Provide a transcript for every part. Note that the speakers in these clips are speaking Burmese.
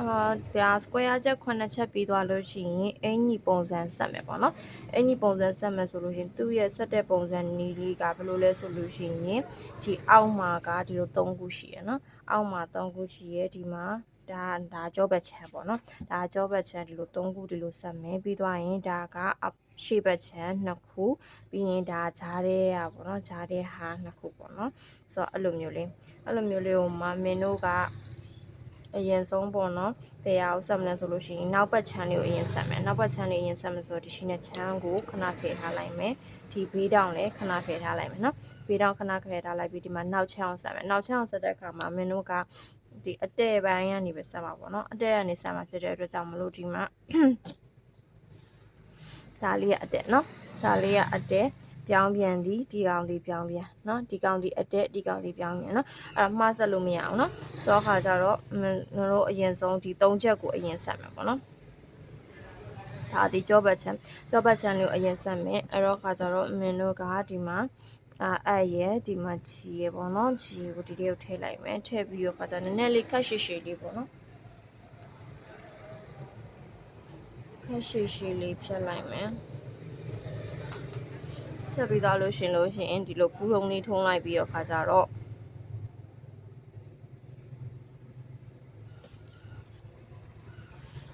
အာဒါ square ချက်9ချက်ပြီးသွားလို့ရှိရင်အင်ကြီးပုံစံဆက်မယ်ပေါ့နော်အင်ကြီးပုံစံဆက်မယ်ဆိုလို့ရှိရင်သူ့ရဲ့ဆက်တဲ့ပုံစံနီးလေးကဘယ်လိုလဲဆိုလို့ရှိရင်ဒီအောက်မှာကဒီလို3ခုရှိရယ်နော်အောက်မှာ3ခုရှိရယ်ဒီမှာဒါဒါကြောဘက်ချမ်းပေါ့နော်ဒါကြောဘက်ချမ်းဒီလို3ခုဒီလိုဆက်မယ်ပြီးသွားရင်ဒါကအရှေ့ဘက်ချမ်း2ခုပြီးရင်ဒါဂျားတဲ့ဟာပေါ့နော်ဂျားတဲ့ဟာ2ခုပေါ့နော်ဆိုတော့အဲ့လိုမျိုးလေးအဲ့လိုမျိုးလေးကိုမမင်းတို့က အရင်ဆုံးပေါ့နော်တရားကိုဆက်မလဲဆိုလို့ရှိရင်နောက်ဘက်ချမ်းလေးကိုအရင်ဆက်မယ်နောက်ဘက်ချမ်းလေးအရင်ဆက်မယ်ဆိုတော့ဒီရှိနဲ့ချမ်းကိုခဏဖယ်ထားလိုက်မယ်ဒီဘေးတောင်လည်းခဏဖယ်ထားလိုက်မယ်နော်ဘေးတောင်ခဏဖယ်ထားလိုက်ပြီးဒီမှာနောက်ချမ်းအောင်ဆက်မယ်နောက်ချမ်းအောင်ဆက်တဲ့အခါမှာမင်းတို့ကဒီအတဲ့ပိုင်းကနေပဲဆက်မှာပေါ့နော်အတဲ့ကနေဆက်မှာဖြစ်တဲ့အတွက်ကြောင့်မလို့ဒီမှာဒါလေးကအတဲ့နော်ဒါလေးကအတဲ့ ပြောင်းပြန်သည်ဒီကောင်ဒီပြောင်းပြန်เนาะဒီကောင်ဒီအတက်ဒီကောင်ဒီပြောင်းပြန်เนาะအဲ့ဒါမှားဆက်လို့မရအောင်เนาะဆိုတော့ခါကြတော့မင်းတို့အရင်ဆုံးဒီ၃ချက်ကိုအရင်ဆက်မယ်ပေါ့နော်ဒါဒီကြောဘတ်ချန်ကြောဘတ်ချန်လေးကိုအရင်ဆက်မယ်အဲ့တော့ခါကြတော့မင်းတို့ကဒီမှာအာအဲ့ရဲ့ဒီမှာဂျီရပေါ့နော်ဂျီကိုဒီလေးကိုထည့်လိုက်မယ်ထည့်ပြီးတော့ခါကြနည်းနည်းလေးခက်ရှည်ရှည်လေးပေါ့နော်ခက်ရှည်ရှည်လေးဖြတ်လိုက်မယ် ဖြတ်ပြီးသားလို့ရှင်လို့ရှိရင်ဒီလိုပူထုံလေးထုံးလိုက်ပြီးတော့ခါကြတော့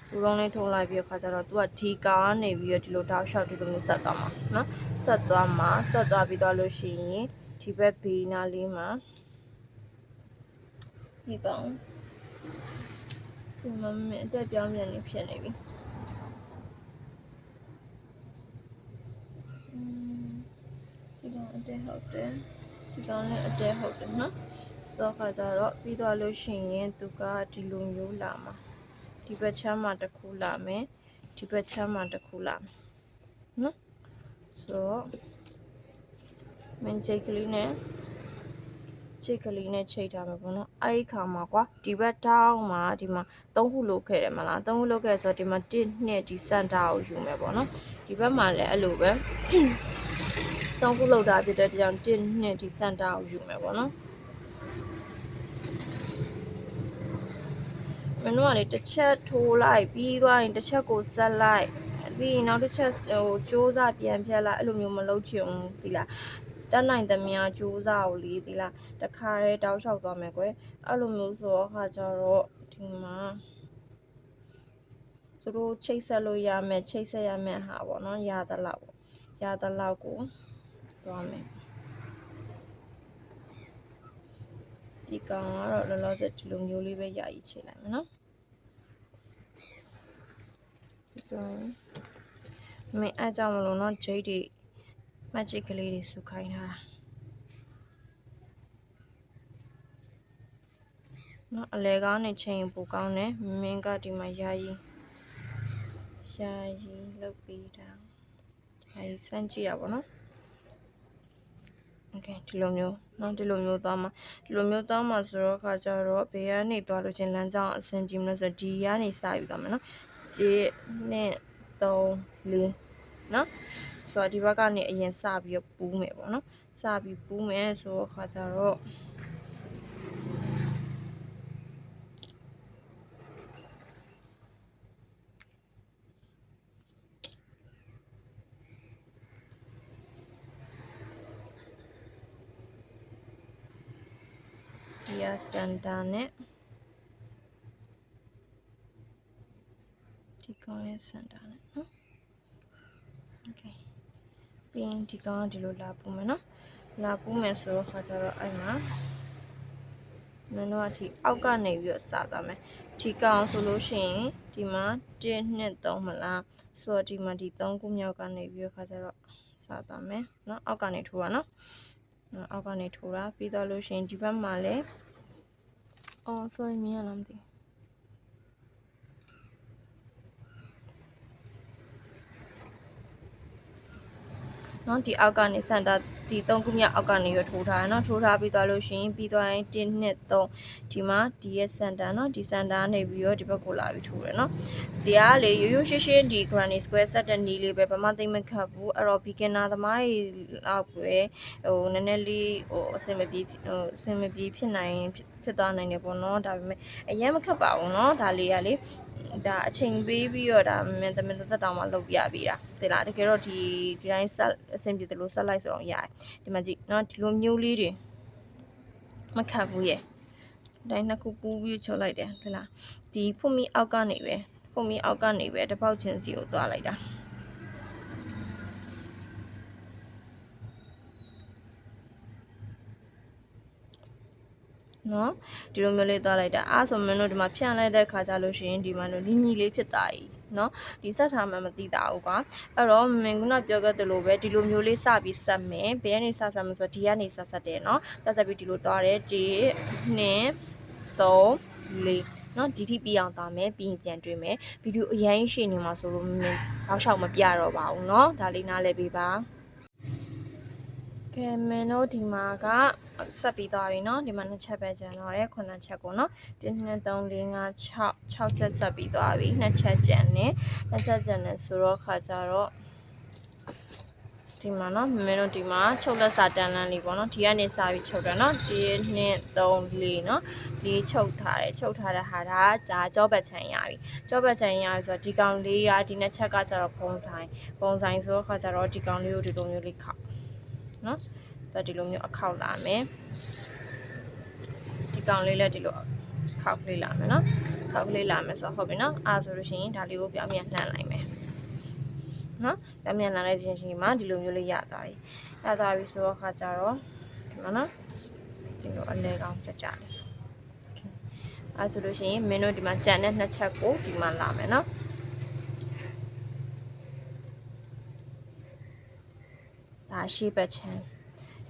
ပူထုံလေးထုံးလိုက်ပြီးတော့ခါကြတော့သူကဒီကာကနေပြီးတော့ဒီလိုတောက်လျှောက်ဒီလိုမျိုးဆက်သွားမှာနော်ဆက်သွားမှာဆက်သွားပြီးတော့လို့ရှိရင်ဒီဘက်ဘေးနားလေးမှာဒီကောင်ဒီမှာမင်းအတက်ပြောင်းပြန်နေဖြစ်နေပြီอืมဒီကောင် အတက်ဟုတ်တယ်ဒီကောင်လည်းအတက်ဟုတ်တယ်နော်ဆိုတော့ခါကြတော့ပြီးသွားလို့ရှိရင်သူကဒီလိုမျိုးလာမှာဒီဘက်ချမ်းမှာတစ်ခုလာမယ်ဒီဘက်ချမ်းမှာတစ်ခုလာမယ်နော်ဆိုတော့မင်းချိတ်ကလေးနဲ့ချိတ်ကလေးနဲ့ချိတ်ထားမယ်ပေါ့နော်အဲ့ဒီခါမှာကွာဒီဘက်တောင်းမှာဒီမှာသုံးခုလုပ်ခဲ့တယ်မလားသုံးခုလုပ်ခဲ့ဆိုတော့ဒီမှာ1နှစ်ဒီစင်တာကိုယူမယ်ပေါ့နော်ဒီဘက်မှာလည်းအဲ့လိုပဲ သုံးခုလုပ်တာဖြစ်တဲ့ကြောင့်1နှစ်ဒီစင်တာကိုယူမယ်ပေါ့နော်မင်းတို့ကလေတစ်ချက်ထိုးလိုက်ပြီးသွားရင်တစ်ချက်ကိုဆက်လိုက်ပြီးရင်နောက်တစ်ချက်ဟိုစူးစပြန်ဖြတ်လိုက်အဲ့လိုမျိုးမလုပ်ချင်ဘူးဒီလားတက်နိုင်သမျှစူးစကိုလေဒီလားတခါတည်းတောက်လျှောက်သွားမယ်ကွယ်အဲ့လိုမျိုးဆိုတော့ခါကျတော့ဒီမှာသူတို့ချိတ်ဆက်လို့ရမယ်ချိတ်ဆက်ရမယ်ဟာပေါ့နော်ရသလောက်ပေါ့ရသလောက်ကို သွားမယ်ဒီကောင်ကတော့လောလောဆယ်ဒီလိုမျိုးလေးပဲယာယီချိလိုက်မယ်နော်ဒီကောင်မင်းအားကြောင့်မလို့နော်ဂျိတ်တွေ magic ကလေးတွေစုခိုင်းထားတာနော်အလဲကောင်းနေချိန်ပူကောင်းတယ်မင်းကဒီမှာယာယီယာယီလုပ်ပြီးတာယာယီစမ်းကြည့်တာပေါ့နော် โอเคဒီလိုမျိုးเนาะဒီလိုမျိုးသွားမှာဒီလိုမျိုးသွားမှာဆိုတော့ခါကျတော့ဘေးကနေသွားလို့ချင်းလမ်းကြောင်းအဆင်ပြေမလို့ဆိုဒီကနေစယူသွားမယ်เนาะဒီနဲ့3 4เนาะဆိုတော့ဒီဘက်ကနေအရင်စပြီးတော့ပူးမယ်ပေါ့နော်စပြီးပူးမယ်ဆိုတော့ခါကျတော့ ဒီရစန်တာနဲ့ဒီကောင်ရဲ့စန်တာနဲ့နော် okay ပြီးရင်ဒီကောင်ကဒီလိုလာပူမယ်နော်လာပူမယ်ဆိုတော့ခါကျတော့အဲ့မှာမင်းတို့ကဒီအောက်ကနေပြီးတော့စသွားမယ်ဒီကောင်ဆိုလို့ရှိရင်ဒီမှာ1 2 3မလားဆိုတော့ဒီမှာဒီ3ခုမြောက်ကနေပြီးတော့ခါကျတော့စသွားမယ်နော်အောက်ကနေထိုးတာနော်နော်အောက်ကနေထိုးတာပြီးတော့လို့ရှိရင်ဒီဘက်မှာလည်း အော် sorry မရလားမသိဘူးနော်ဒီအောက်ကနေစန်တာဒီ၃ခုမြောက်အောက်ကနေရထိုးထားရနော်ထိုးထားပြီးသွားလို့ရှိရင်ပြီးသွားရင်1 2 3ဒီမှာဒီရဲ့စန်တာနော်ဒီစန်တာနေပြီးတော့ဒီဘက်ကိုလာပြီးထိုးရနော်ဒီကလေရိုးရိုးရှင်းရှင်းဒီ granny square ဆက်တဲ့နီးလေးပဲဘာမှသိမခတ်ဘူးအဲ့တော့ beginner သမားတွေလောက်ပဲဟိုနည်းနည်းလေးဟိုအဆင်မပြေဟိုအဆင်မပြေဖြစ်နိုင် ဖြစ်သွားနိုင်တယ်ပေါ့နော်ဒါပေမဲ့အရင်မခက်ပါဘူးနော်ဒါလေးကလေဒါအချိန်ပေးပြီးတော့ဒါမြန်တမင်သက်တောင်မှလုပ်ပြပြီးတာသိလားတကယ်တော့ဒီဒီတိုင်းဆက်အဆင်ပြေသလိုဆက်လိုက်ဆိုတော့ရတယ်ဒီမှာကြည့်နော်ဒီလိုမျိုးလေးတွေမခက်ဘူးရဲ့တိုင်းနှစ်ခုပူးပြီးချော်လိုက်တယ်သိလားဒီဖွမီအောက်ကနေပဲဖွမီအောက်ကနေပဲတစ်ပေါက်ချင်းစီကိုသွားလိုက်တာ နော်ဒီလိုမျိုးလေးသွားလိုက်တာအားဆိုမင်းတို့ဒီမှာဖြန့်လိုက်တဲ့ခါကျလို့ရှိရင်ဒီမှာလို့လင်းကြီးလေးဖြစ်သွားပြီနော်ဒီဆက်ထားမှမသိတာဘူးကွာအဲ့တော့မင်းကပြောခဲ့သလိုပဲဒီလိုမျိုးလေးစပြီးဆက်မယ်ဘယ်ကနေစဆက်မဆိုဒီကနေဆက်ဆက်တယ်နော်ဆက်ဆက်ပြီးဒီလိုသွားတယ်ဒီ2 3 4နော်ဒီထိပြအောင်သားမယ်ပြီးရင်ပြန်တွေ့မယ်ဗီဒီယိုအရင်ရှင်းနေမှာဆိုလို့မင်းနောက်လျှောက်မပြတော့ပါဘူးเนาะဒါလေးနားလည်ပေးပါကဲမင်းတို့ဒီမှာက ဆက်ပြီးသွားပြီเนาะဒီမှာနှစ်ချက်ပဲကျန်တော့တယ်ခုနှစ်ချက်ကိုเนาะ1 2 3 4 5 6 6ချက်ဆက်ပြီးသွားပြီနှစ်ချက်ကျန်နေနှစ်ချက်ကျန်နေဆိုတော့ခါကြတော့ဒီမှာเนาะမင်းတို့ဒီမှာချုပ်လက်စာတန်းလန်းလေးပေါ့เนาะဒီကနေစပြီးချုပ်တယ်เนาะ1 2 3 4เนาะဒီချုပ်ထားတယ်ချုပ်ထားတဲ့ဟာဒါဒါကြောဘက်ချန်ရပြီကြောဘက်ချန်ရပြီဆိုတော့ဒီကောင်လေးကဒီနှစ်ချက်ကကြတော့ပုံဆိုင်ပုံဆိုင်ဆိုတော့ခါကြတော့ဒီကောင်လေးကိုဒီလိုမျိုးလေးခောက်နော် ဆိုတော့ဒီလိုမျိုးအခောက်လာမယ်ဒီကောင်လေးလည်းဒီလိုခောက်ကလေးလာမယ်နော်ခောက်ကလေးလာမယ်ဆိုတော့ဟုတ်ပြီနော်အားဆိုလို့ရှိရင်ဒါလေးကိုပြောင်းပြန်နှံ့လိုက်မယ်နော်ပြောင်းပြန်နှံ့လိုက်ခြင်းရှိမှဒီလိုမျိုးလေးရသွားပြီရသွားပြီဆိုတော့ခါကြတော့ဒီမှာနော်ဒီလိုအလဲကောင်းကြကြလေးအဲဆိုလို့ရှိရင်မင်းတို့ဒီမှာကြံတဲ့နှစ်ချက်ကိုဒီမှာလာမယ်နော်ဒါရှေ့ဘက်ချမ်း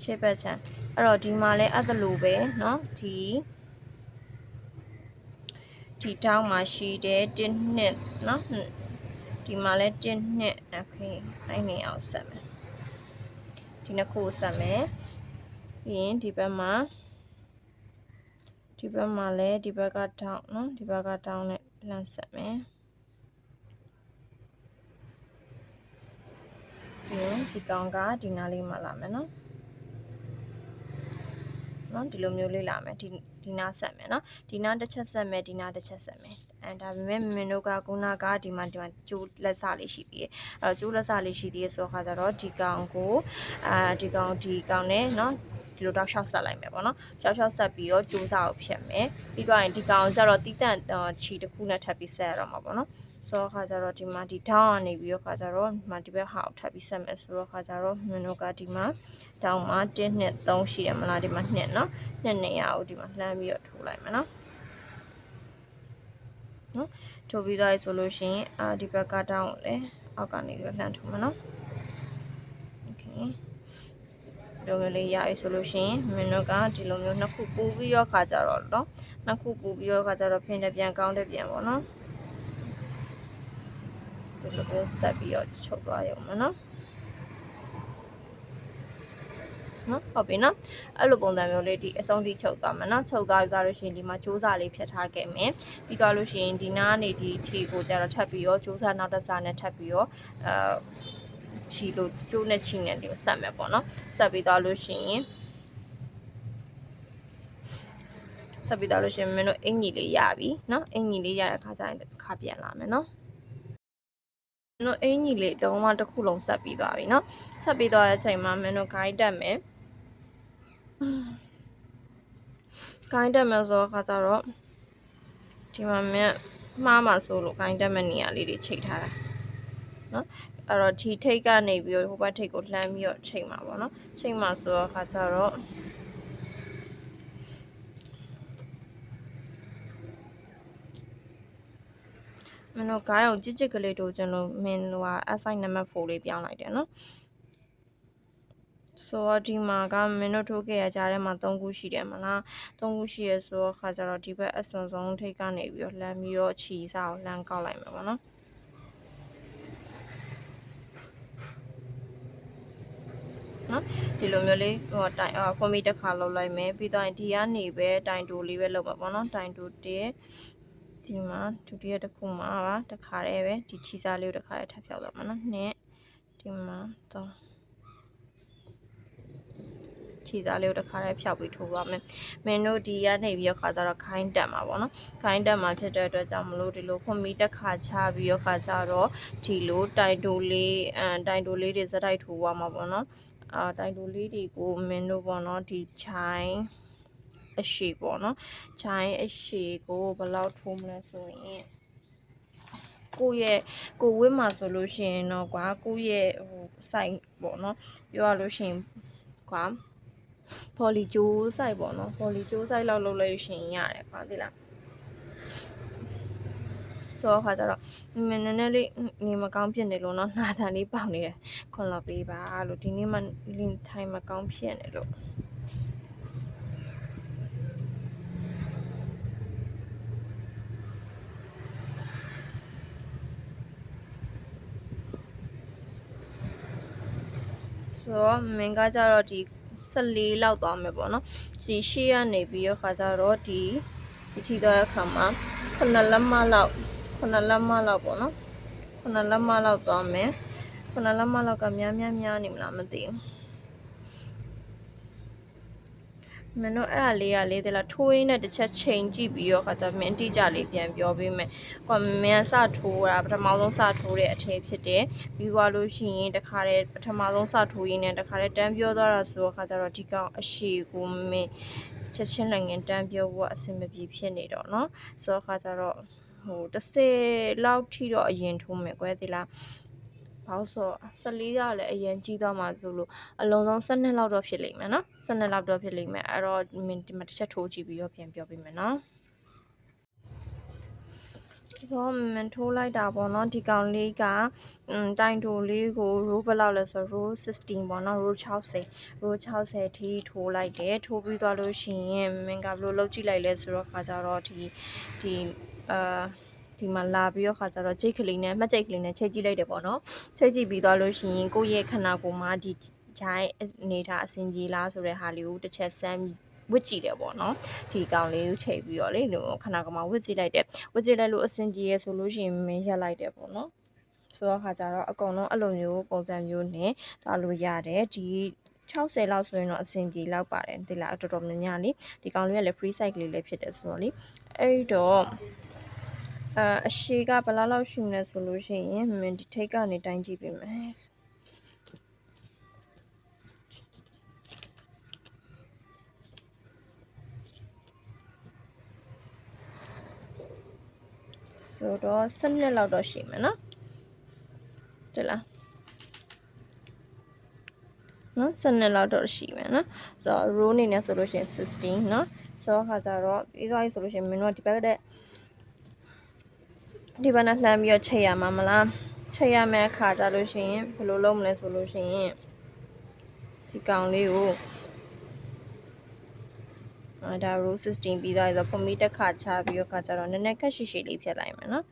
ရှေ့ဘက်ချမ်းအဲ့တော့ဒီမှာလဲအဲ့ဒါလိုပဲเนาะဒီဒီတောင်းမှာရှိတယ်1နှစ်เนาะဒီမှာလဲ1နှစ်โอเคအဲ့နေအောင်ဆက်မယ်ဒီနှစ်ခုဆက်မယ်ပြီးရင်ဒီဘက်မှာဒီဘက်မှာလည်းဒီဘက်ကတောင်းเนาะဒီဘက်ကတောင်းနဲ့လမ်းဆက်မယ်ပြီးရင်ဒီကောင်ကဒီနားလေးမှာလာမယ်เนาะ နော်ဒီလိုမျိုးလေးလာမယ်ဒီဒီနားဆက်မယ်နော်ဒီနားတစ်ချက်ဆက်မယ်ဒီနားတစ်ချက်ဆက်မယ်အဲဒါပေမဲ့မင်းတို့ကခုနကဒီမှာဒီမှာကျိုးလက်စလေးရှိသေးတယ်အဲ့တော့ကျိုးလက်စလေးရှိသေးရဆိုတော့ခါကျတော့ဒီကောင်ကိုအာဒီကောင်ဒီကောင်နဲ့နော်ဒီလိုတော့ရှောက်ဆက်လိုက်မယ်ပေါ့နော်ရှောက်ရှောက်ဆက်ပြီးတော့ကျိုးစားကိုဖြတ်မယ်ပြီးတော့ရင်ဒီကောင်ကျတော့တီးတန့်ချီတစ်ခုနဲ့ထပ်ပြီးဆက်ရတော့မှာပေါ့နော် ဆိုတော့ခါကြတော့ဒီမှာဒီ down ကနေပြီးတော့ခါကြတော့ဒီမှာဒီဘက်ဟာကိုထပ်ပြီးဆက်မယ်ဆိုတော့ခါကြတော့မင်းတို့ကဒီမှာ down မှာ1နှစ်3ရှိတယ်မလားဒီမှာ2เนาะ2နေရာကိုဒီမှာလှမ်းပြီးတော့ထိုးလိုက်မယ်เนาะနော်ထိုးပြီးသားဆိုလို့ရှိရင်အာဒီဘက်က down ကိုလည်းအောက်ကနေပြီးတော့လှမ်းထိုးမယ်เนาะ okay ဒီလိုမျိုးလေးရပြီဆိုလို့ရှိရင်မင်းတို့ကဒီလိုမျိုးနှစ်ခုပူပြီးတော့ခါကြတော့เนาะနှစ်ခုပူပြီးတော့ခါကြတော့ဖင်တဲ့ပြန်ကောင်းတဲ့ပြန်ပေါ့เนาะ ဒီလိုပဲဆက်ပြီးတော့ချုပ်သွားရုံပဲနော်နော်ဟုတ်ပြီနော်အဲ့လိုပုံစံမျိုးလေးဒီအဆုံးထိချုပ်သွားမှာနော်ချုပ်သွားကြလို့ရှိရင်ဒီမှာစူးစမ်းလေးဖြတ်ထားခဲ့မယ်ပြီးတော့လို့ရှိရင်ဒီနားနေဒီထီကိုကြတော့ထပ်ပြီးတော့စူးစမ်းနောက်တစ်စားနဲ့ထပ်ပြီးတော့အာချီလို့ကျိုးနဲ့ချီနဲ့ဒီဆက်မယ်ပေါ့နော်ဆက်ပြီးသွားလို့ရှိရင်ဆက်ပြီးသွားလို့ရှိရင်မင်းတို့အင်ကြီးလေးရပြီနော်အင်ကြီးလေးရတဲ့ခါကျရင်တစ်ခါပြန်လာမယ်နော် นาะမင်းတို့အင်ကြီးလေးတုံးမှတစ်ခုလုံးဆက်ပြီးသွားပြီเนาะဆက်ပြီးသွားတဲ့အချိန်မှာမင်းတို့ guide တက်မယ် guide တက်မယ်ဆိုတော့ခါကျတော့ဒီမှာမင်းမှားမှာဆိုလို့ guide တက်မဲ့နေရာလေးတွေချိန်ထားတာเนาะအဲ့တော့ဒီထိတ်ကနေပြီးတော့ဟိုဘက်ထိတ်ကိုလှမ်းပြီးတော့ချိန်မှာပေါ့เนาะချိန်မှာဆိုတော့ခါကျတော့ မင်းတို့ဂိုင်းကိုကြစ်ကြစ်ကလေးတို့ကျွန်တော်မင်းတို့က assign နံပါတ်4လေးပြောင်းလိုက်တယ်နော်ဆိုတော့ဒီမှာကမင်းတို့ထိုးခဲ့ရကြတဲ့မှာ3ခုရှိတယ်မလား3ခုရှိရဆိုတော့ခါကြတော့ဒီဘက်အစွန်ဆုံးထိတ်ကနေပြီးတော့လှမ်းပြီးတော့ခြီစားကိုလှမ်းကောက်လိုက်မယ်ပေါ့နော်နော်ဒီလိုမျိုးလေးဟိုတိုင်ဟိုဖော်မီတစ်ခါလောက်လိုက်မယ်ပြီးတော့ဒီကနေပဲတိုင်တူလေးပဲလုပ်မှာပေါ့နော်တိုင်တူတည်း ဒီမှာဒုတိယတစ်ခုမှာပါတခါတည်းပဲဒီချီစားလေးကိုတခါတည်းထပ်ဖြောက်သွားမှာနော်နှစ်ဒီမှာတော့ခြေစားလေးကိုတစ်ခါတည်းဖြောက်ပြီးထိုးပါမယ်မင်းတို့ဒီကနေပြီးတော့ခါကြတော့ခိုင်းတက်မှာပေါ့နော်ခိုင်းတက်မှာဖြစ်တဲ့အတွက်ကြောင့်မလို့ဒီလိုခွန်မီတစ်ခါချပြီးတော့ခါကြတော့ဒီလိုတိုင်တိုလေးအမ်တိုင်တိုလေးတွေစက်တိုက်ထိုးသွားမှာပေါ့နော်အာတိုင်တိုလေးတွေကိုမင်းတို့ပေါ့နော်ဒီချိုင်း အရှိပေါ့နော်ချိုင်းအရှိကိုဘယ်လောက်ထိုးမလဲဆိုရင်ကိုယ့်ရဲ့ကိုဝစ်မှာဆိုလို့ရှိရင်တော့ကွာကိုယ့်ရဲ့ဟို site ပေါ့နော်ပြောရလို့ရှိရင်ကွာပေါ်လီဂျိုး site ပေါ့နော်ပေါ်လီဂျိုး site လောက်လုပ်လို့ရှိရင်ရတယ်ကွာသိလားဆိုတော့ခါကြတော့နည်းနည်းလေးနေမကောင်းဖြစ်နေလို့เนาะနှာတန်လေးပေါင်နေတယ်ခွန်လောက်ပေးပါလို့ဒီနေ့မှလင်းထိုင်မကောင်းဖြစ်နေလို့ ဆိုတော့မင်းကကြတော့ဒီ14လောက်သွားမယ်ပေါ့နော်ဒီရှေ့ကနေပြီးတော့ခါကြတော့ဒီဒီထီတော့အခါမှာ9လက်မလောက်9လက်မလောက်ပေါ့နော်9လက်မလောက်သွားမယ်9လက်မလောက်ကများများများနေမလားမသိဘူး မင်းတို့အဲ့အလေးကလေးတလားထိုးရင်းနဲ့တစ်ချက်ချိန်ကြည့်ပြီးတော့ခါကျမင်းတိကျလေးပြန်ပြောပေးမယ်။ကွာမင်းကစထိုးတာပထမဆုံးစထိုးတဲ့အထည်ဖြစ်တယ်။ပြီးသွားလို့ရှိရင်တခါတည်းပထမဆုံးစထိုးရင်းနဲ့တခါတည်းတန်းပြောသွားတာဆိုတော့ခါကျတော့ဒီကောင်အရှိကိုမင်းချက်ချင်းလည်းငင်တန်းပြောဖို့အဆင်မပြေဖြစ်နေတော့เนาะ။ဆိုတော့ခါကျတော့ဟို30လောက်ထိတော့အရင်ထိုးမယ်ကွယ်ဒီလား။ ဘာလို့ဆို14ကလည်းအရင်ကြီးသွားမှဆိုလို့အလုံးစုံ12လောက်တော့ဖြစ်လိမ့်မယ်နော်12လောက်တော့ဖြစ်လိမ့်မယ်အဲ့တော့ဒီမှာတစ်ချက်ထိုးကြည့်ပြီးတော့ပြန်ပြောပေးမယ်နော်ဆိုမန်ထိုးလိုက်တာပေါ့နော်ဒီကောင်လေးကအမ်တိုင်တိုလေးကို row ဘယ်လောက်လဲဆိုတော့ row 16ပေါ့နော် row 60 row 60ထိထိုးလိုက်တယ်ထိုးပြီးသွားလို့ရှိရင်မင်္ဂဘလို့လောက်ကြည့်လိုက်လဲဆိုတော့ခါကြတော့ဒီဒီအာ ဒီမှာလာပြီးတော့ခါကျတော့ချိတ်ကလေးနဲ့မှတ်ချိတ်ကလေးနဲ့ချိတ်ကြည့်လိုက်တယ်ပေါ့နော်ချိတ်ကြည့်ပြီးသွားလို့ရှိရင်ကိုယ့်ရဲ့ခန္ဓာကိုယ်မှာဒီဂျိုင်းအနေထားအဆင်ပြေလားဆိုတဲ့ဟာလေးကိုတစ်ချက်စမ်းဝစ်ကြည့်တယ်ပေါ့နော်ဒီကောင်လေးကိုချိန်ပြီးတော့လေခန္ဓာကိုယ်မှာဝစ်ကြည့်လိုက်တယ်ဝစ်ကြည့်လိုက်လို့အဆင်ပြေရဆိုလို့ရှိရင်မင်းရက်လိုက်တယ်ပေါ့နော်ဆိုတော့ခါကျတော့အကုန်လုံးအဲ့လိုမျိုးပုံစံမျိုးနဲ့သွားလို့ရတယ်ဒီ60လောက်ဆိုရင်တော့အဆင်ပြေလောက်ပါတယ်ဒီလားတော်တော်များများလေဒီကောင်လေးကလည်း free site လေးလည်းဖြစ်တယ်ဆိုတော့လေအဲ့တော့ အာအရှိကဘယ်လောက်လောက်ရှိမလဲဆိုလို့ရှိရင်မင်းဒီထိတ်ကနေတိုင်းကြည့်ပေးမယ်ဆိုတော့12လောက်တော့ရှိမယ်နော်တလားနော်12လောက်တော့ရှိမယ်နော်ဆိုတော့ row အနေနဲ့ဆိုလို့ရှိရင်16နော်ဆိုတော့ခါကြတော့ပြီးသွားပြီဆိုလို့ရှိရင်မင်းတို့ဒီဘက်ကတဲ့ ဒီဘက်နဲ့လှမ်းပြီးတော့ချိန်ရမှာမလားချိန်ရမယ့်အခါကြလို့ရှိရင်ဘယ်လိုလုပ်မလဲဆိုလို့ရှိရင်ဒီကောင်လေးကိုအဲဒါ row 16ပြီးသွားပြီဆိုတော့ဖမီတစ်ခါချပြီးတော့ခါကြတော့နည်းနည်းခက်ရှိရှိလေးဖြတ်လိုက်မယ်နော်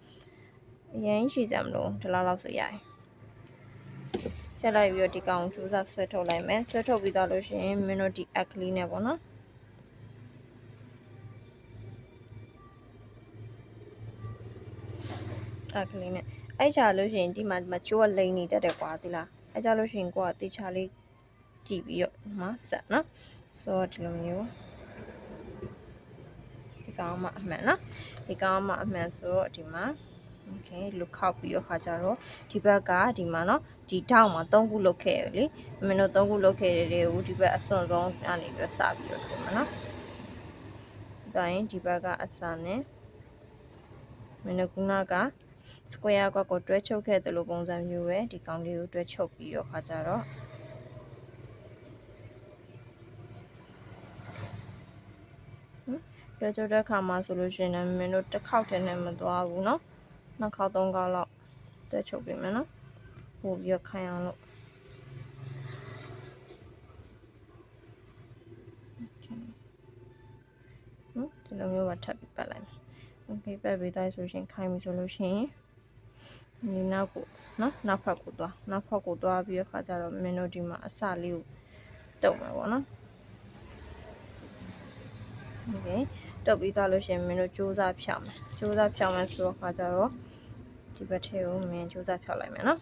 အရင်ရှိစမ်းမလို့ဒီလောက်လောက်ဆိုရတယ်ဖြတ်လိုက်ပြီးတော့ဒီကောင်ကိုစူးစမ်းဆွဲထုတ်လိုက်မယ်ဆွဲထုတ်ပြီးတော့လို့ရှိရင်မင်းတို့ဒီ act လေးနဲ့ပေါ့နော် ကလေးနဲ့အဲ့ကြလို့ရှိရင်ဒီမှာဒီမှာချိုးကလိန်နေတတ်တယ်ကွာသီလားအဲ့ကြလို့ရှိရင်ကိုကတေချာလေးကြည့်ပြီးတော့ဒီမှာဆက်နော်ဆိုတော့ဒီလိုမျိုးဒီကောင်မှအမှန်နော်ဒီကောင်မှအမှန်ဆိုတော့ဒီမှာ okay လုခောက်ပြီးတော့ခါကြတော့ဒီဘက်ကဒီမှာเนาะဒီထောက်မှာ၃ခုလုတ်ခဲ့ရလေမင်းတို့၃ခုလုတ်ခဲ့တဲ့တွေကိုဒီဘက်အစွန်ဆုံးအနေပြီးစပြီးတော့ဒီမှာเนาะဒါရင်ဒီဘက်ကအစာနဲ့မင်းတို့ခုနက square ကွက်ကိုတွဲချုပ်ခဲ့သလိုပုံစံမျိုးပဲဒီကောင်လေးကိုတွဲချုပ်ပြီးတော့ခါကြတော့တွဲချုပ်တဲ့ခါမှာဆိုလို့ရှိရင်မင်းတို့တစ်ခေါက်တည်းနဲ့မသွားဘူးเนาะနှစ်ခေါက်သုံးခေါက်လောက်တွဲချုပ်ပေးမယ်เนาะပို့ပြီးတော့ခိုင်အောင်လို့နော်ဒီလိုမျိုးပါထပ်ပြီးပတ်လိုက်မယ်။ Okay ပတ်ပြီးသားဆိုရှင်ခိုင်းပြီဆိုလို့ရှိရင် ဒီနောက်ကိုနော်နောက်ဖက်ကိုသွားနောက်ဖက်ကိုသွားပြီးတော့ခါကြတော့မင်းတို့ဒီမှာအစလေးကိုတုပ်မှာပေါ့နော်โอเคတုပ်ပြီးသားလို့ရှိရင်မင်းတို့စူးစမ်းဖြောင်းမယ်စူးစမ်းဖြောင်းမယ်ဆိုတော့ခါကြတော့ဒီဘက်ထဲကိုမင်းစူးစမ်းဖြောင်းလိုက်မယ်နော်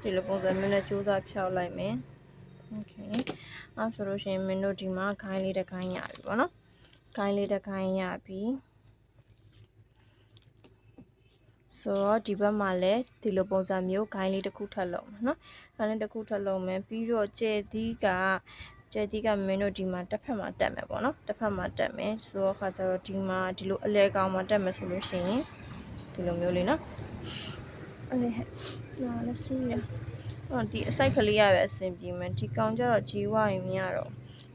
ဒီလိုပုံစံမျိုးနဲ့စူးစမ်းဖြောက်လိုက်မယ် okay အဲဆိုလို့ရှိရင်မင်းတို့ဒီမှာခိုင်းလေးတစ်ခိုင်းရပြီပေါ့နော်ခိုင်းလေးတစ်ခိုင်းရပြီဆိုတော့ဒီဘက်မှာလည်းဒီလိုပုံစံမျိုးဂိုင်းလေးတစ်ခုထပ်လုပ်မယ်နော်။ဂိုင်းလေးတစ်ခုထပ်လုပ်မယ်ပြီးတော့ကျဲသီးကကျဲသီးကမင်းတို့ဒီမှာတစ်ဖက်မှာတက်မယ်ပေါ့နော်။တစ်ဖက်မှာတက်မယ်ဆိုတော့ခါကျတော့ဒီမှာဒီလိုအလဲကောင်မှာတက်မယ်ဆိုလို့ရှိရင်ဒီလိုမျိုးလေးနော်။ အဲ့ဟဲ့နားလည်းစီးရအော်ဒီအစိုက်ကလေးရပဲအဆင်ပြေမယ်ဒီကောင်ကျတော့ဂျီဝရင်မရတော့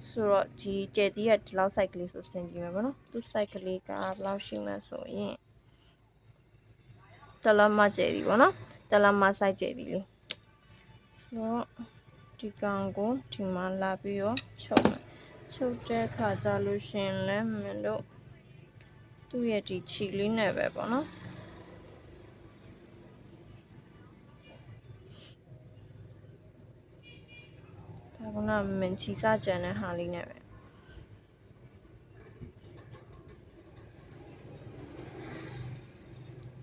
ဆိုတော့ဒီကျဲသီးကဒီလောက် site ကလေးဆိုအဆင်ပြေမယ်ပေါ့နော်သူ site ကလေးကဘယ်လောက်ရှိမှန်းဆိုရင်တလမကျဲဒီပေါ့နော်တလမဆိုင်ကျဲဒီလေးဆိုတော့ဒီကောင်ကိုဒီမှာလာပြီးတော့ချုပ်မယ်ချုပ်တဲ့ခါကြလို့ရှရင်လဲမင်းတို့သူ့ရဲ့ဒီခြီလေးနဲ့ပဲပေါ့နော် ဒါကမင်းချီစားကြံတဲ့ဟာလေးနဲ့ပဲ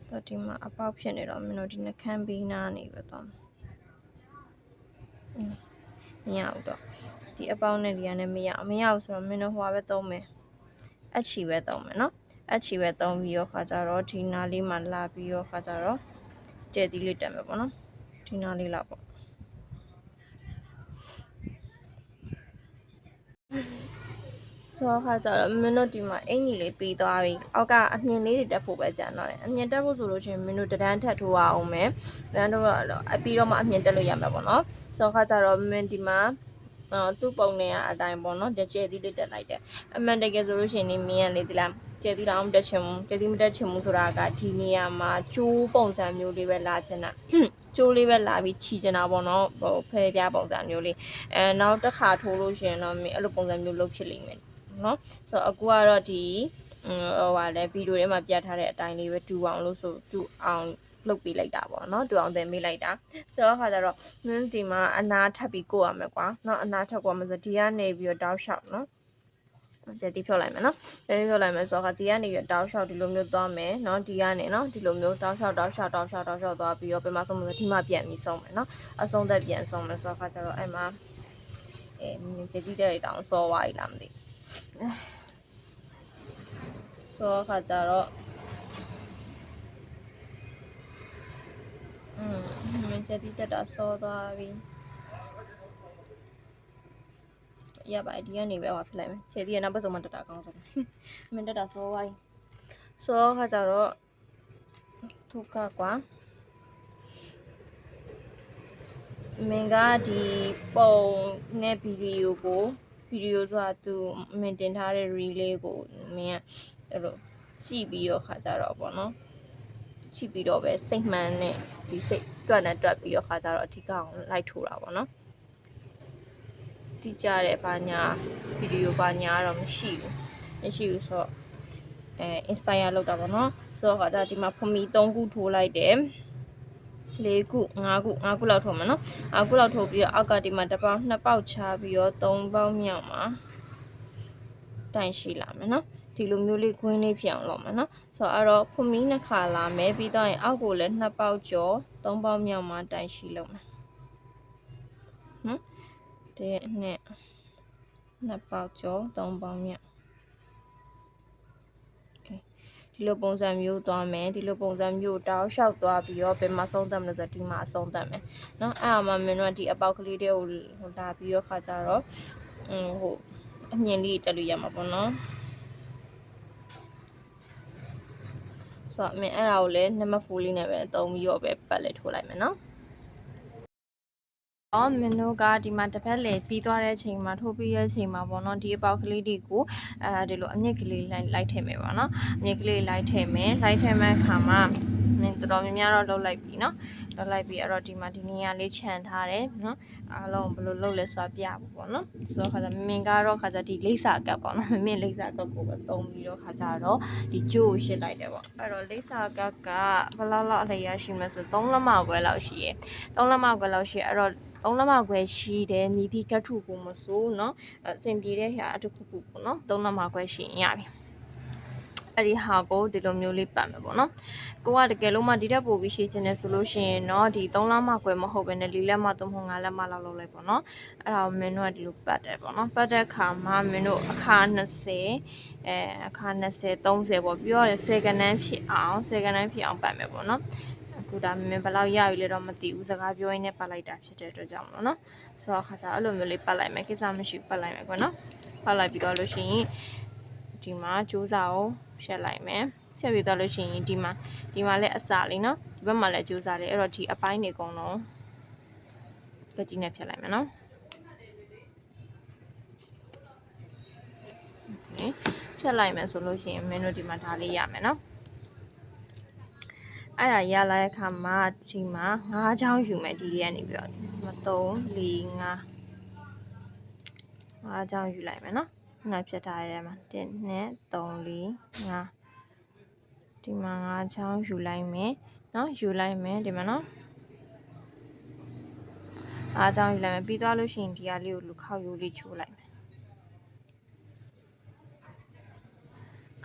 ဆိုတော့ဒီမှာအပေါက်ဖြစ်နေတော့မင်းတို့ဒီနှခမ်းပေးနာနေပဲတော့အင်းမရဘူးတော့ဒီအပေါက်နဲ့ဒီကလည်းမရမရဘူးဆိုတော့မင်းတို့ဟိုပဲသုံးမယ်အချီပဲသုံးမယ်နော်အချီပဲသုံးပြီးတော့ခါကြတော့ဒီနားလေးမှာလာပြီးတော့ခါကြတော့ကျဲသီးလေးတက်မယ်ပေါ့နော်ဒီနားလေးလောက်ပေါ့ ဆိုတော့ခါကြတော့မင်းတို့ဒီမှာအင်ကြီးလေးပြီးသွားပြီအောက်ကအမြင်လေးတွေတက်ဖို့ပဲကြံတော့တယ်အမြင်တက်ဖို့ဆိုလို့ရှိရင်မင်းတို့တဒန်းထက်ထိုးအောင်မယ်တဒန်းထိုးတော့အပြီးတော့မှအမြင်တက်လို့ရမှာပေါ့နော်ဆိုတော့ခါကြတော့မင်းဒီမှာအော်သူ့ပုံနေရအတိုင်းပေါ့နော်တကျဲသီးလေးတက်လိုက်တယ်အမှန်တကယ်ဆိုလို့ရှိရင်မင်းရလေဒီလားကျဲသီးတောင်မတက်ချင်ဘူးကျဲသီးမတက်ချင်ဘူးဆိုတာကဒီနေရာမှာကျိုးပုံစံမျိုးလေးပဲလာချင်တာကျိုးလေးပဲလာပြီးခြီချင်တာပေါ့နော်ဟိုဖဲပြားပုံစံမျိုးလေးအဲနောက်တစ်ခါထိုးလို့ရှိရင်တော့မင်းအဲ့လိုပုံစံမျိုးလုပ်ဖြစ်လိမ့်မယ် နော်ဆိုတော့အခုကတော့ဒီဟိုဟာလဲဗီဒီယိုထဲမှာပြထားတဲ့အတိုင်းလေးပဲတူအောင်လို့ဆိုတူအောင်လုပ်ပေးလိုက်တာပေါ့နော်တူအောင်သင်ပေးလိုက်တာဆိုတော့ခါကျတော့မင်းဒီမှာအနာထပ်ပြီးကိုရမယ်ကွာနော်အနာထပ်ကိုရမယ်ဆိုဒီကနေပြီးတော့တောက်လျှောက်နော်ကျက်တိဖြုတ်လိုက်မယ်နော်ကျက်တိဖြုတ်လိုက်မယ်ဆိုတော့ဒီကနေပြီးတောက်လျှောက်ဒီလိုမျိုးသွားမယ်နော်ဒီကနေနော်ဒီလိုမျိုးတောက်လျှောက်တောက်လျှောက်တောက်လျှောက်တောက်လျှောက်သွားပြီးတော့ပြန်မဆုံးမဆိုဒီမှာပြန်ပြီးဆုံးမယ်နော်အဆုံးသက်ပြန်ဆုံးမယ်ဆိုတော့ခါကျတော့အဲ့မှာအဲကျက်တိတဲ့တောင်စောသွားပြီလားမသိ ဆိုတော့ခါကျတော့อืมမင်းကျက်တိတက်တာစောသွားပြီရပါဒီကနေပဲဟောဖြစ်လိုက်မယ်ခြေဒီကနောက်ပတ်စုံမှတက်တာကောင်းဆုံးမင်းတက်တာစောဝိုင်းစောခါကြတော့ဒုက္ခကွာမင်းကဒီပုံနဲ့ဗီဒီယိုကို ဗီဒီယိုဆိုတာသူမင်းတင်ထားတဲ့ reel လေးကိုမင်းကအဲ့လိုကြည့်ပြီးတော့ခါကြတော့ပေါ့နော်ကြည့်ပြီးတော့ပဲစိတ်မှန်နဲ့ဒီစိတ်တွက်နဲ့တွက်ပြီးတော့ခါကြတော့အထီးကောင်လိုက်ထိုးတာပေါ့နော်တိကျတဲ့ဘာညာဗီဒီယိုဘာညာတော့မရှိဘူးမရှိဘူးဆိုတော့အဲ inspire လုပ်တာပေါ့နော်ဆိုတော့ခါကျဒီမှာဖမီ3ခုထိုးလိုက်တယ် ၄ခု၅ခု၅ခုလောက်ထိုးမှာနော်၅ခုလောက်ထိုးပြီးတော့အောက်ကဒီမှာတစ်ပေါက်နှစ်ပေါက်ချပြီးတော့၃ပေါက်မြောက်မှာတိုင်ရှိလာမယ်နော်ဒီလိုမျိုးလေးခွင်းလေးဖြစ်အောင်လုပ်မယ်နော်ဆိုတော့အဲ့တော့ဖမီနှစ်ခါလာမယ်ပြီးတော့ရင်အောက်ကိုလည်းနှစ်ပေါက်ကျော်၃ပေါက်မြောက်မှာတိုင်ရှိလုပ်မယ်နော်တဲ့နဲ့နှစ်ပေါက်ကျော်သုံးပေါက်မြတ် ဒီလိုပုံစံမျိုးသွားမယ်ဒီလိုပုံစံမျိုးတောက်လျှောက်သွားပြီးတော့ဘယ်မှာဆုံးသက်မလဲဆိုတော့ဒီမှာအဆုံးသက်မယ်เนาะအဲ့အမှမင်းတို့ဒီအပေါက်ကလေးတွေကိုဟိုလာပြီးတော့ခါကြတော့ဟိုဟိုအမြင်လေးတက်လို့ရမှာပေါ့နော်ဆိုတော့အမင်းအဲ့ဒါကိုလည်းနံပါတ်4လေးနဲ့ပဲအသုံးပြီးတော့ပဲပတ်လက်ထိုးလိုက်မယ်နော်အော် မင်းတို့ကဒီမှာတစ်ဖက်လေပြီးသွားတဲ့အချိန်မှာထိုးပြီးတဲ့အချိန်မှာပေါ့နော်ဒီအပေါက်ကလေးတွေကိုအဲဒီလိုအမြင့်ကလေးလိုက်လိုက်ထည့်မယ်ပေါ့နော်အမြင့်ကလေးလိုက်ထည့်မယ်လိုက်ထည့်မဲ့အခါမှာနင်တော်တော်များများတော့လှုပ်လိုက်ပြီနော်လှုပ်လိုက်ပြီအဲ့တော့ဒီမှာဒီနေရာလေးခြံထားတယ်နော်အားလုံးဘယ်လိုလှုပ်လဲဆိုတာပြဖို့ပေါ့နော်ဆိုတော့ခါကျမင်ကတော့ခါကျဒီလိမ့်စာကပ်ပေါ့နော်မမင်လိမ့်စာကပ်ကိုပဲတုံးပြီးတော့ခါကျတော့ဒီကျိုးကိုရှစ်လိုက်တယ်ပေါ့အဲ့တော့လိမ့်စာကပ်ကဘယ်လောက်လောက်အလျားရှိမလဲဆို3လက်မခွဲလောက်ရှိရယ်3လက်မခွဲလောက်ရှိရအဲ့တော့3လက်မခွဲရှိတယ်မြည်သည့်ကတ်ထုကိုမစိုးနော်အဆင်ပြေတဲ့ဟာအတစ်ခုခုပေါ့နော်3လက်မခွဲရှိရင်ရပြီ အဲ့ဒီဟာကိုဒီလိုမျိုးလေးပတ်မယ်ပေါ့နော်ကိုကတကယ်လို့မှဒီတက်ပို့ပြီးရှင်းချင်တယ်ဆိုလို့ရှိရင်တော့ဒီ3လမှခွဲမဟုတ်ဘဲနဲ့4လက်မှ3မှ5လက်မှလောက်လုပ်လိုက်ပေါ့နော်အဲ့ဒါကိုမင်းတို့ကဒီလိုပတ်တယ်ပေါ့နော်ပတ်တဲ့အခါမှာမင်းတို့အခါ20အဲအခါ20 30ပေါ့ပြောရတယ်10ကနန်းဖြစ်အောင်10ကနန်းဖြစ်အောင်ပတ်မယ်ပေါ့နော်အခုဒါမင်းဘယ်လောက်ရပြီလဲတော့မသိဘူးစကားပြောရင်းနဲ့ပတ်လိုက်တာဖြစ်တဲ့အတွက်ကြောင့်မလို့နော်ဆိုတော့ခါစားအဲ့လိုမျိုးလေးပတ်လိုက်မယ်ကိစ္စမရှိဘူးပတ်လိုက်မယ်ကွနော်ပတ်လိုက်ပြီးတော့လို့ရှိရင် ဒီမှာကြိုးစာကိုဖြတ်လိုက်မယ်ဖြတ်ပြီးသွားလို့ရှိရင်ဒီမှာဒီမှာလည်းအစာလေးနော်ဒီဘက်မှာလည်းကြိုးစာလေးအဲ့တော့ဒီအပိုင်းတွေအကုန်လုံးလက်ကြီးနဲ့ဖြတ်လိုက်မယ်နော်ဖြတ်လိုက်မယ်ဆိုလို့ရှိရင်မင်းတို့ဒီမှာဒါလေးရမယ်နော်အဲ့ဒါရလာတဲ့အခါမှာဒီမှာ၅ချောင်းယူမယ်ဒီကနေပြီးတော့3 4 5 5ချောင်းယူလိုက်မယ်နော် ငါဖြတ်ထားရတဲ့မှာ1 2 3 4 5ဒီမှာငါးချောင်းယူလိုက်မယ်เนาะယူလိုက်မယ်ဒီမှာเนาะအားချောင်းယူလိုက်မယ်ပြီးသွားလို့ရှိရင်ဒီဟာလေးကိုလူခောက်ယူလေးချိုးလိုက်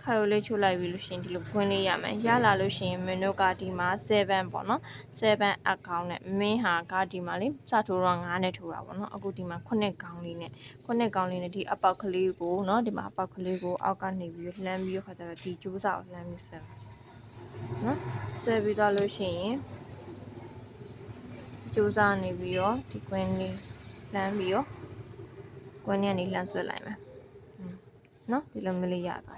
ခါကိုလေးချုပ်လိုက်ပြီးလို့ရှိရင်ဒီလိုဖွင့်လေးရမယ်ရလာလို့ရှိရင်မင်းတို့ကဒီမှာ7ပေါ့နော်7 account နဲ့မင်းဟာကဒီမှာလေစထိုးတော့9နဲ့ထိုးတာပေါ့နော်အခုဒီမှာ9ကောင်လေးနဲ့9ကောင်လေးနဲ့ဒီအပေါက်ကလေးကိုနော်ဒီမှာအပေါက်ကလေးကိုအောက်ကနေပြီးလှမ်းပြီးတော့ခါကျတော့ဒီကျိုးစာကိုလှမ်းပြီးဆက်နော်ဆက်ပြီးတော့လို့ရှိရင်ကျိုးစာနေပြီးတော့ဒီကွင်းလေးလှမ်းပြီးတော့ကွင်းထဲကနေလှမ်းဆွဲလိုက်မယ်နော်ဒီလိုမျိုးလေးရသွား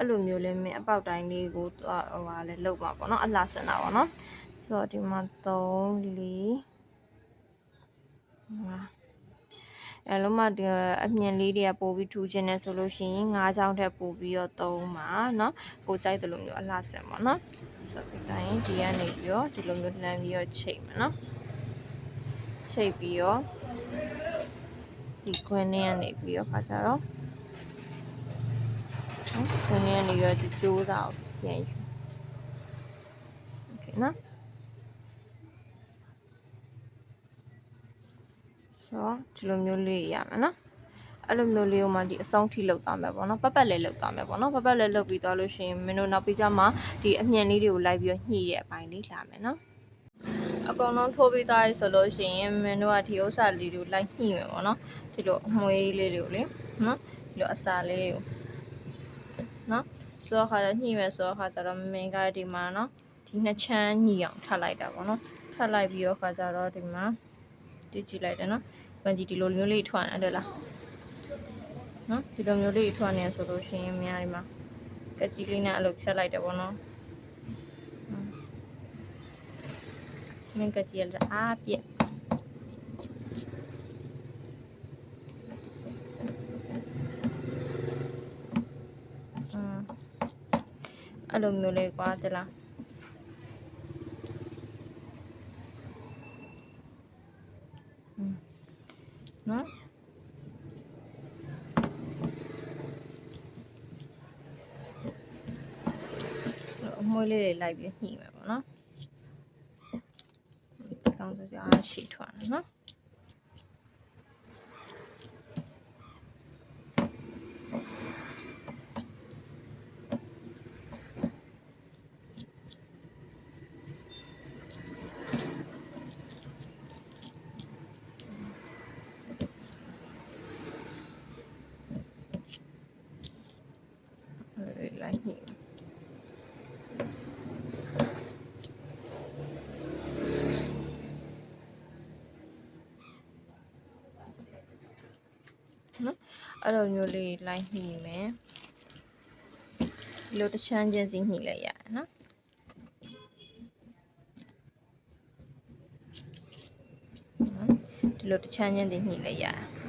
အဲ့လိုမျိုးလေးမင်းအပေါက်တိုင်းလေးကိုဟိုဟာလဲလောက်ပါပေါ့နော်အလှဆင်တာပေါ့နော်ဆိုတော့ဒီမှာ3 4ဟာအဲလုံးမဒီအမြင်လေးတွေကပို့ပြီးထူခြင်းနဲ့ဆိုလို့ရှိရင်၅ချောင်းထက်ပို့ပြီးတော့3ပါเนาะကိုကြိုက်တယ်လို့မျိုးအလှဆင်ပါเนาะဆိုပြီးတိုင်းဒီကနေပြီးတော့ဒီလိုမျိုးလှမ်းပြီးတော့ချိန်မယ်เนาะချိန်ပြီးတော့ဒီခွင်းနဲ့ကနေပြီးတော့ခါကြတော့ ။ဒီနေ့နေရဒီကြိုးစားကိုပြန်ယူ။ Okay နော်။ဆိုဒီလိုမျိုးလေးရမယ်နော်။အဲ့လိုမျိုးလေးကိုမှဒီအဆုံးထိလောက်သွားမယ်ပေါ့နော်ပတ်ပတ်လေးလောက်သွားမယ်ပေါ့နော်ပတ်ပတ်လေးလောက်ပြီးသွားလို့ရှိရင်မင်းတို့နောက်ပြီးကြမှာဒီအမြန်လေးတွေကိုလိုက်ပြီးညှိတဲ့အပိုင်းလေးလာမယ်နော်အကုန်လုံးထိုးပြီးသားရဆိုလို့ရှိရင်မင်းတို့ကဒီဥစ္စာလေးတွေကိုလိုက်ညှိမယ်ပေါ့နော်ဒီလိုအမွှေးလေးတွေကိုလေနော်ဒီလိုအစာလေးတွေကို နော်ဆိုတော့ခါကျညှိမယ်ဆိုတော့ခါကျတော့မင်းကဒီမှာနော်ဒီနှစ်ချမ်းညှိအောင်ထပ်လိုက်တာပေါ့နော်ထပ်လိုက်ပြီးတော့ခါကျတော့ဒီမှာတည်ကြည့်လိုက်တယ်နော်။ဗန်ကြီးဒီလိုမျိုးလေးထွက်နေတယ်လား။နော်ဒီလိုမျိုးလေးထွက်နေဆိုလို့ရှိရင်များဒီမှာကကြီးလေးနဲ့အဲ့လိုဖြတ်လိုက်တယ်ပေါ့နော်။မင်းကကြီးရအားပြ က်အဲ့လိုမျိုးလေးကွာတလားနော်အမွှေးလေးတွေလိုက်ပြီးညှိမယ်ပေါ့နော်ကောင်းစရာရှိထွန်းနော်အဲ့လိုလိုက်ညှိမယ်နော်အဲ့ လိုမျိုးလေးလိုက်ညှိမယ်ဒီလိုတစ်ချမ်းချင်းစီညှိလိုက်ရတယ်နော်နော်ဒီလိုတစ်ချမ်းချင်းစီညှိလိုက်ရတယ်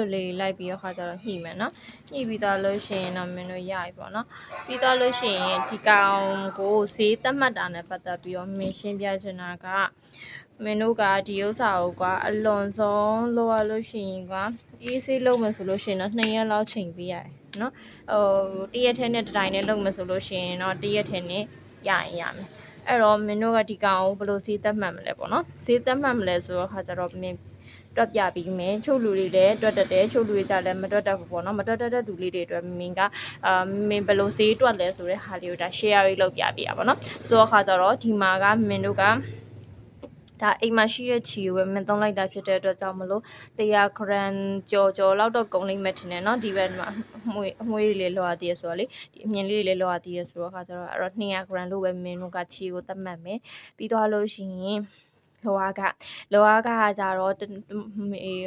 လိုလေးလိုက်ပြီးတော့ခါကျတော့ညှိမယ်နော်ညှိပြီးတော့လို့ရှိရင်တော့မင်းတို့ရပြီပေါ့နော်ပြီးတော့လို့ရှိရင်ဒီကောင်ကိုဈေးသတ်မှတ်တာနဲ့ပတ်သက်ပြီးတော့မင်းရှင်းပြချင်တာကမင်းတို့ကဒီဥစ္စာကိုကအလွန်ဆုံးလိုရလို့ရှိရင်ကအေးဆေးလုပ်မယ်ဆိုလို့ရှိရင်တော့2ရက်လောက်ချိန်ပေးရတယ်နော်ဟိုတရက်ထဲနဲ့တစ်တိုင်းနဲ့လုပ်မယ်ဆိုလို့ရှိရင်တော့တရက်ထဲနဲ့ရရင်ရမယ်အဲ့တော့မင်းတို့ကဒီကောင်ကိုဘယ်လိုဈေးသတ်မှတ်မလဲပေါ့နော်ဈေးသတ်မှတ်မလဲဆိုတော့ခါကျတော့မင်း တွက်ပြပြီးမယ်ချုပ်လူတွေလည်းတွက်တတ်တယ်ချုပ်လူတွေကြလည်းမတွက်တတ်ဘူးပေါ့နော်မတွက်တတ်တဲ့သူလေးတွေအတွက်မင်းကအာမင်းဘယ်လိုဈေးတွက်လဲဆိုတဲ့ဟာလေးကိုဒါ share ရေးလုပ်ပြပြရပါတော့ဆိုတော့ခါကြတော့ဒီမှာကမင်းတို့ကဒါအိမ်မှာရှိတဲ့ချီကိုပဲမင်းသုံးလိုက်တာဖြစ်တဲ့အတွက်ကြောင့်မလို့100 gram ကြော်ကြော်လောက်တော့ကုန်လိမ့်မယ်ထင်တယ်เนาะဒီဘက်မှာအမွေအမွေလေးလောရသေးရဆိုတော့လေဒီအမြင်လေးလေးလောရသေးရဆိုတော့ခါကြတော့အဲ့တော့200 gram လို့ပဲမင်းတို့ကချီကိုသတ်မှတ်မယ်ပြီးသွားလို့ရှိရင် လောအားကလောအားကကြတော့တအေး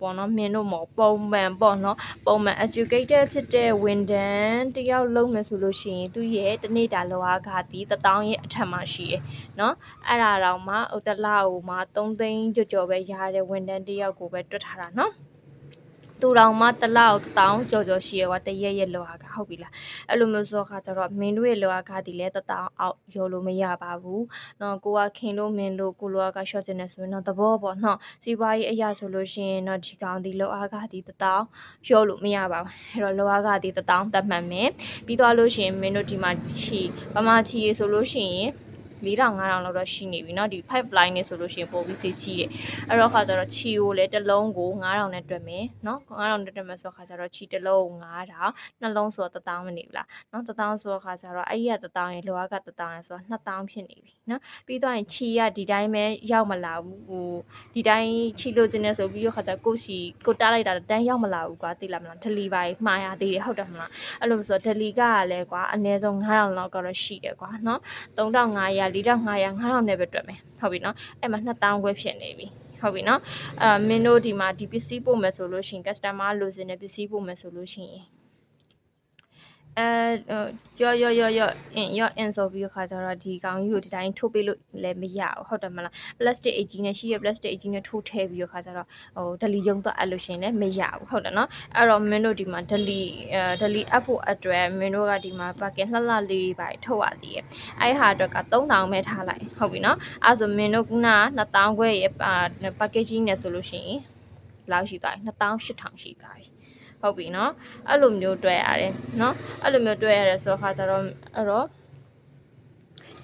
ပေါ့နော်မင်းတို့မပုံမှန်ပေါ့နော်ပုံမှန် educated ဖြစ်တဲ့ဝန်ထမ်းတယောက်လုပ်မယ်ဆိုလို့ရှိရင်သူရဲ့တနေ့တာလောအားကဒီ1000ရဲ့အထက်မှာရှိရယ်နော်အဲ့ဒါတော့မှဟိုတလားဟိုမှ3သိန်းကြော်ကြော်ပဲရတဲ့ဝန်ထမ်းတယောက်ကိုပဲတွက်ထားတာနော် သူတော်မှတစ်လောက်တောင်းကြော်ကြော်ရှိရွာတရက်ရက်လောကဟုတ်ပြီလားအဲ့လိုမျိုးဆိုခါကျတော့မင်းတို့ရဲ့လောကဒီလဲတတောင်းအောက်ရောလို့မရပါဘူးနော်ကိုကခင်လို့မင်းလို့ကိုလောက short နေဆိုရင်တော့သဘောပေါ့နော်စီးပွားရေးအရာဆိုလို့ရှိရင်တော့ဒီကောင်ဒီလောကဒီတတောင်းရောလို့မရပါဘူးအဲ့တော့လောကဒီတတောင်းတတ်မှတ်မယ်ပြီးသွားလို့ရှိရင်မင်းတို့ဒီမှာချီပမာချီရေဆိုလို့ရှိရင် 4000 5000လောက်တော့ရှိနေပြီเนาะဒီ pipeline နေဆိုလို့ရှိရင်ပို့ပြီးစေးကြီးတယ်အဲ့တော့ခါကျတော့ချီကိုလည်းတစ်လုံးကို9000နဲ့တွက်မယ်เนาะ9000နဲ့တွက်မယ်ဆိုတော့ခါကျတော့ချီတစ်လုံး9000နှလုံးဆိုတော့1000မနေဘူးလားเนาะ1000ဆိုတော့ခါကျတော့အဲ့ဒီက1000ရဲ့လောက1000ရဲ့ဆိုတော့2000ဖြစ်နေပြီเนาะပြီးတော့ရင်ချီကဒီတိုင်းပဲရောက်မလာဘူးဟိုဒီတိုင်းချီလို့ခြင်းနဲ့ဆိုပြီးတော့ခါကျကိုရှိကိုတားလိုက်တာတန်းရောက်မလာဘူးကွာသိလားမလား delivery မှားရသေးတယ်ဟုတ်တယ်မလားအဲ့လိုဆိုတော့ deli ကလည်းကွာအနည်းဆုံး9000လောက်ကတော့ရှိတယ်ကွာเนาะ 3500 4500 5000နဲ့ပဲတွက်မယ်ဟုတ်ပြီနော်အဲ့မှာ2000ခွဲဖြစ်နေပြီဟုတ်ပြီနော်အဲမင်းတို့ဒီမှာဒီပစ္စည်းပို့မယ်ဆိုလို့ရှိရင် customer လိုချင်တဲ့ပစ္စည်းပို့မယ်ဆိုလို့ရှိရင် အဲရောရောရောရောအင်းရောအင်းဆိုပြီးခါကျတော့ဒီကောင်ကြီးကိုဒီတိုင်းထိုးပေးလို့လည်းမရဘူးဟုတ်တယ်မလား plastic အကြီးနဲ့ရှိရ plastic အကြီးနဲ့ထိုးထည့်ပြီးခါကျတော့ဟိုဒလီယုံတော့အဲ့လို့ရှင်လည်းမရဘူးဟုတ်တယ်နော်အဲ့တော့မင်းတို့ဒီမှာဒလီအဲဒလီအပ်ဖို့အတွက်မင်းတို့ကဒီမှာ packet လှလှလေးတွေပါထုတ်ရသေးတယ်အဲ့ဟာအတွက်က3000ပဲထားလိုက်ဟုတ်ပြီနော်အဲ့ဆိုမင်းတို့က2000ခွဲရဲ့ packaging နဲ့ဆိုလို့ရှိရင်လောက်ရှိသွားပြီ2000 8000ရှိသွားပြီ ဟုတ်ပြီနော်အဲ့လိုမျိုးတွဲရတယ်နော်အဲ့လိုမျိုးတွဲရတယ်ဆိုတော့ခါကျတော့အဲ့တော့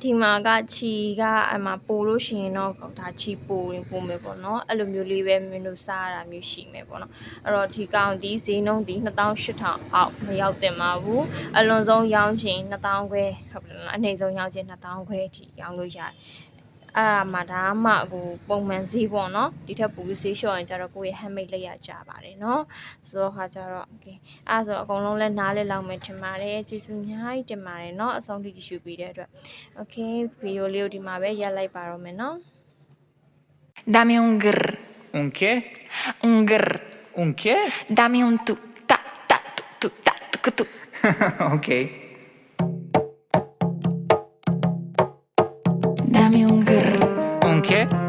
ဒီမှာကခြီကအမှပို့လို့ရှိရင်တော့ဒါခြီပို့ရင်ပို့မယ်ပေါ့နော်အဲ့လိုမျိုးလေးပဲမင်းတို့စားရတာမျိုးရှိမယ်ပေါ့နော်အဲ့တော့ဒီကောင်ဒီဈေးနှုန်းဒီ2800အောက်မရောက်တင်ပါဘူးအလွန်ဆုံးရောင်းချင်2000ခွဲဟုတ်ပြီလားအနည်းဆုံးရောင်းချင်2000ခွဲအထိရောင်းလို့ရတယ် အဲ့ဒါမှဒါမှကိုပုံမှန်ဈေးပေါ့နော်ဒီထက်ပိုပြီးဈေးလျှော့ရင်ကျတော့ကိုယ့်ရဲ့ handmade လက်ရကြပါတယ်နော်ဆိုတော့ခါကျတော့ okay အဲ့ဆိုအကုန်လုံးလဲနားလဲလောက်မယ်ထင်ပါတယ်ကျေးဇူးအများကြီးတင်ပါတယ်နော်အဆုံးထိကြည့်ရှုပေးတဲ့အတွက် okay ဗီဒီယိုလေးကိုဒီမှာပဲရက်လိုက်ပါတော့မယ်နော် Dame un gr un che un gr un che Dame un tu ta ta tu ta tu tu ok Dame